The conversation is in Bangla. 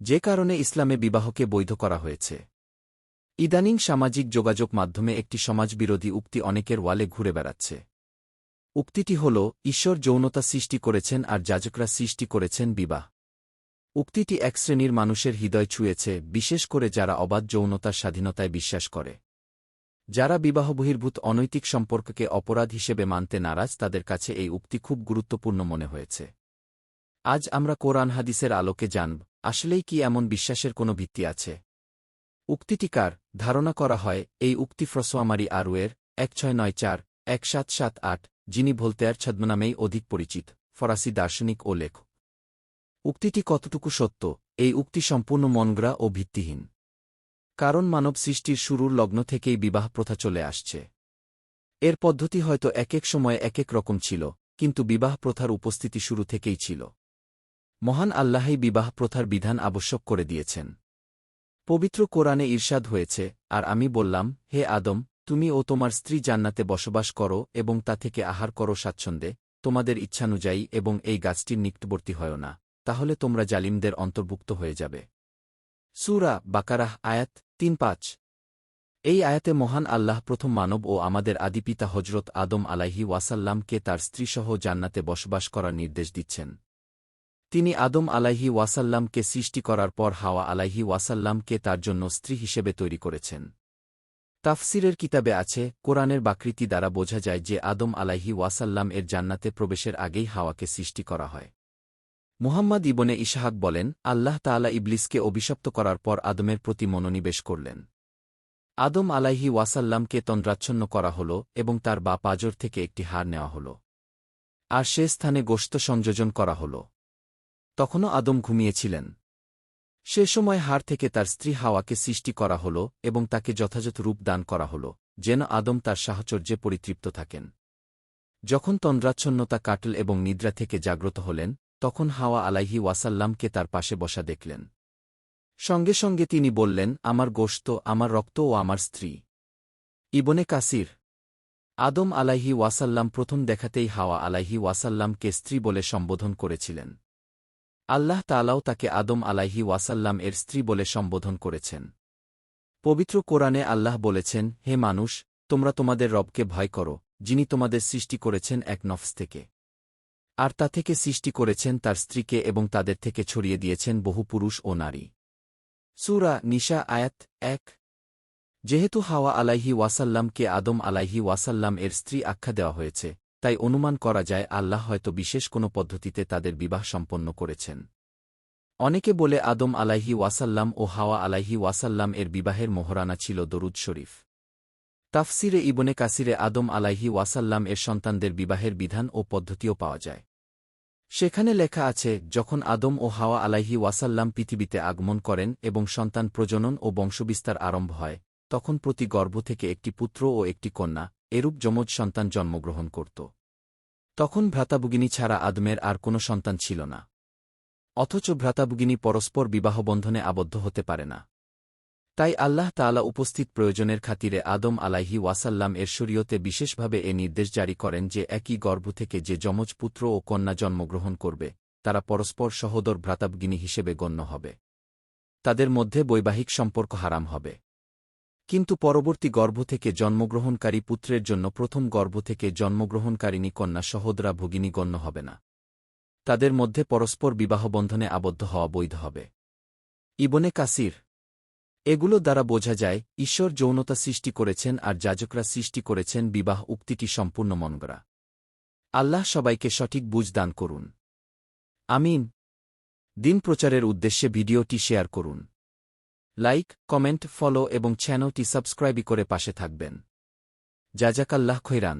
যে কারণে ইসলামে বিবাহকে বৈধ করা হয়েছে। ইদানিং সামাজিক যোগাযোগ মাধ্যমে একটি সমাজবিরোধী উক্তি অনেকের ওয়ালে ঘুরে বেড়াচ্ছে। উক্তিটি হল, ঈশ্বর যৌনতা সৃষ্টি করেছেন আর যাজকরা সৃষ্টি করেছেন বিবাহ। উক্তিটি এক শ্রেণির মানুষের হৃদয় ছুঁয়েছে, বিশেষ করে যারা অবাধ যৌনতার স্বাধীনতায় বিশ্বাস করে। যারা বিবাহ বহির্ভূত অনৈতিক সম্পর্ককে অপরাধ হিসেবে মানতে নারাজ, তাদের কাছে এই উক্তি খুব গুরুত্বপূর্ণ মনে হয়েছে। আজ আমরা কোরআন হাদিসের আলোকে জানব, আসলেই কি এমন বিশ্বাসের কোনো ভিত্তি আছে? উক্তিটিকার ধারণা করা হয়, এই উক্তি ফ্রসোয়ামারি আরুয়ের এক ছয় নয় চার, এক সাত সাত আট, যিনি ভোলতেয়ার ছদ্মনামেই অধিক পরিচিত, ফরাসি দার্শনিক ও লেখক। উক্তিটি কতটুকু সত্য? এই উক্তি সম্পূর্ণ মনগ্রা ও ভিত্তিহীন। কারণ মানব সৃষ্টির শুরুর লগ্ন থেকেই বিবাহ প্রথা চলে আসছে। এর পদ্ধতি হয়তো এক এক সময়ে এক এক রকম ছিল, কিন্তু বিবাহ প্রথার উপস্থিতি শুরু থেকেই ছিল। মহান আল্লাহই বিবাহ প্রথার বিধান আবশ্যক করে দিয়েছেন। পবিত্র কোরআনে ঈর্ষাদ হয়েছে, আর আমি বললাম, হে আদম, তুমি ও তোমার স্ত্রী জান্নাতে বসবাস করো এবং তা থেকে আহার করো স্বাচ্ছন্দ্যে, তোমাদের ইচ্ছানুযায়ী এবং এই গাছটির নিকটবর্তী হয় না, তাহলে তোমরা জালিমদের অন্তর্ভুক্ত হয়ে যাবে। সুরা বাকারাহ, আয়াত তিন পাঁচ। এই আয়াতে মহান আল্লাহ প্রথম মানব ও আমাদের আদিপিতা হজরত আদম আলাইহি ওয়াসাল্লামকে তার স্ত্রীসহ জান্নাতে বসবাস করার নির্দেশ দিচ্ছেন। তিনি আদম আলাইহি ওয়াসাল্লামকে সৃষ্টি করার পর হাওয়া আলাইহি ওয়াসাল্লামকে তার জন্য স্ত্রী হিসেবে তৈরি করেছেন। তাফসিরের কিতাবে আছে, কোরআনের বাকৃতি দ্বারা বোঝা যায় যে আদম আলাইহি ওয়াসাল্লাম এর জান্নাতে প্রবেশের আগেই হাওয়াকে সৃষ্টি করা হয়। মুহাম্মদ ইবনে ইশাহাক বলেন, আল্লাহ তাআলা ইবলিসকে অভিশপ্ত করার পর আদমের প্রতি মনোনিবেশ করলেন। আদম আলাইহি ওয়াসাল্লামকে তন্দ্রাচ্ছন্ন করা হল এবং তার বা পাজর থেকে একটি হার নেওয়া হল। আর সে স্থানে গোস্ত সংযোজন করা হল। তখনও আদম ঘুমিয়েছিলেন। সে সময় হার থেকে তার স্ত্রী হাওয়াকে সৃষ্টি করা হল এবং তাকে যথাযথ রূপ দান করা হল, যেন আদম তার সাহচর্যে পরিতৃপ্ত থাকেন। যখন তন্দ্রাচ্ছন্নতা কাটল এবং নিদ্রা থেকে জাগ্রত হলেন, তখন হাওয়া আলাইহি ওয়াসাল্লামকে তার পাশে বসা দেখলেন। সঙ্গে সঙ্গে তিনি বললেন, আমার গোশত, আমার রক্ত ও আমার স্ত্রী। ইবনে কাসির। আদম আলাইহি ওয়াসাল্লাম প্রথম দেখাতেই হাওয়া আলাইহি ওয়াসাল্লামকে স্ত্রী বলে সম্বোধন করেছিলেন। আল্লাহ তালাও তাকে আদম আলাইহি ওয়াসাল্লাম এর স্ত্রী বলে সম্বোধন করেছেন। পবিত্র কোরআনে আল্লাহ বলেছেন, হে মানুষ, তোমরা তোমাদের রবকে ভয় করো, যিনি তোমাদের সৃষ্টি করেছেন এক নফস থেকে। আর তা থেকে সৃষ্টি করেছেন তার স্ত্রীকে এবং তাদের থেকে ছড়িয়ে দিয়েছেন বহু পুরুষ ও নারী। সুরা নিশা আয়াত এক। যেহেতু হাওয়া আলাইহি ওয়াসাল্লামকে আদম আলাইহি ওয়াসাল্লাম এর স্ত্রী আখ্যা দেওয়া হয়েছে তাই অনুমান করা যায় আল্লাহ হয়তো বিশেষ কোনো পদ্ধতিতে তাদের বিবাহ সম্পন্ন করেছেন। অনেকে বলে আদম আলাইহি ওয়াসাল্লাম ও হাওয়া আলাইহি ওয়াসাল্লাম এর বিবাহের মোহরানা ছিল দরুদ শরীফ। তাফসিরে ইবনে কাসিরে আদম আলাইহি ওয়াসাল্লাম এর সন্তানদের বিবাহের বিধান ও পদ্ধতিও পাওয়া যায়। সেখানে লেখা আছে, যখন আদম ও হাওয়া আলাইহি ওয়াসাল্লাম পৃথিবীতে আগমন করেন এবং সন্তান প্রজনন ও বংশবিস্তার আরম্ভ হয়, তখন প্রতি গর্ভ থেকে একটি পুত্র ও একটি কন্যা এরূপ যমজ সন্তান জন্মগ্রহণ করত। তখন ভ্রাতাভুগিনী ছাড়া আদমের আর কোনো সন্তান ছিল না। অথচ ভ্রাতাভুগিনী পরস্পর বিবাহবন্ধনে আবদ্ধ হতে পারে না। তাই আল্লাহ তালা উপস্থিত প্রয়োজনের খাতিরে আদম আলাইহি ওয়াসাল্লাম এর শরীয়তে বিশেষভাবে এ নির্দেশ জারি করেন যে একই গর্ভ থেকে যে যমজ পুত্র ও কন্যা জন্মগ্রহণ করবে, তারা পরস্পর সহোদর ভ্রাতাভগিনী হিসেবে গণ্য হবে। তাদের মধ্যে বৈবাহিক সম্পর্ক হারাম হবে। কিন্তু পরবর্তী গর্ভ থেকে জন্মগ্রহণকারী পুত্রের জন্য প্রথম গর্ভ থেকে জন্মগ্রহণকারিণী কন্যা সহোদরা ভগিনী গণ্য হবে না। তাদের মধ্যে পরস্পর বিবাহবন্ধনে আবদ্ধ হওয়া বৈধ হবে। ইবনে কাসির। এগুলো দ্বারা বোঝা যায়, ঈশ্বর যৌনতা সৃষ্টি করেছেন আর যাজকরা সৃষ্টি করেছেন বিবাহ উক্তিটি সম্পূর্ণ মনগড়া। আল্লাহ সবাইকে সঠিক বুঝ দান করুন। আমিন। দিন প্রচারের উদ্দেশ্যে ভিডিওটি শেয়ার করুন। লাইক কমেন্ট ফলো এবং চ্যানেলটি সাবস্ক্রাইবই করে পাশে থাকবেন। জাজাকাল্লাহ খৈরান।